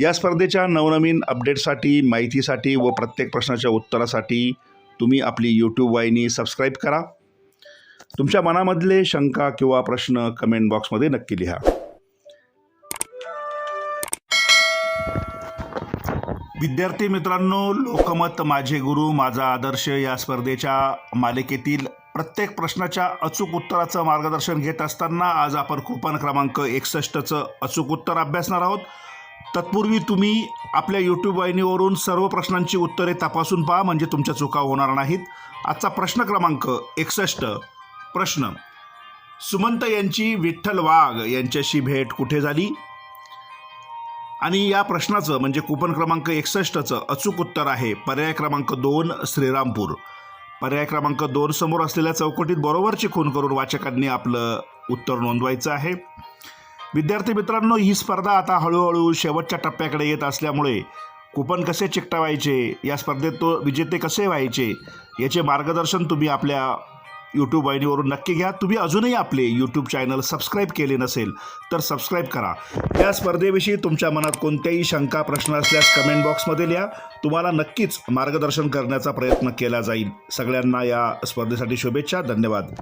या स्पर्धेच्या नवनवीन अपडेटसाठी माहितीसाठी व प्रत्येक प्रश्नाच्या उत्तरासाठी तुम्ही आपली यूट्यूब वाहिनी सबस्क्राईब करा. तुमच्या मनामधले शंका किंवा प्रश्न कमेंट बॉक्समध्ये नक्की लिहा. विद्यार्थी मित्रांनो लोकमत माझे गुरु माझा आदर्श या स्पर्धेच्या मालिकेतील प्रत्येक प्रश्नाच्या अचूक उत्तराचं मार्गदर्शन घेत असताना आज आपण कुपन क्रमांक एकसष्टचं अचूक उत्तर अभ्यासणार आहोत. तत्पूर्वी तुम्ही आपल्या यूट्यूब वाहिनीवरून सर्व प्रश्नांची उत्तरे तपासून पहा म्हणजे तुमच्या चुका होणार नाहीत. आजचा प्रश्न क्रमांक एकसष्ट. प्रश्न. सुमंत यांची विठ्ठल वाघ यांच्याशी भेट कुठे झाली? आणि या प्रश्नाचं म्हणजे कुपन क्रमांक एकसष्टचं अचूक उत्तर आहे पर्याय क्रमांक दोन श्रीरामपूर. पर्याय क्रमांक दोन समोर असलेल्या चौकटीत बरोबरची खून करून वाचकांनी आपलं उत्तर नोंदवायचं आहे. विद्यार्थी मित्रांनो ही स्पर्धा आता हळूहळू शेवटच्या टप्प्याकडे येत असल्यामुळे कुपन कसे चिकटवायचे या स्पर्धेत तो विजेते कसे व्हायचे याचे मार्गदर्शन तुम्ही आपल्या यूट्यूब वाहिनीवरून नक्की घ्या. तुम्ही अजूनही आपले यूट्यूब चॅनल सबस्क्राईब केले नसेल तर सबस्क्राईब करा. या स्पर्धेविषयी तुमच्या मनात कोणत्याही शंका प्रश्न असल्यास कमेंट बॉक्समध्ये लिहा. तुम्हाला नक्कीच मार्गदर्शन करण्याचा प्रयत्न केला जाईल. सगळ्यांना या स्पर्धेसाठी शुभेच्छा. धन्यवाद.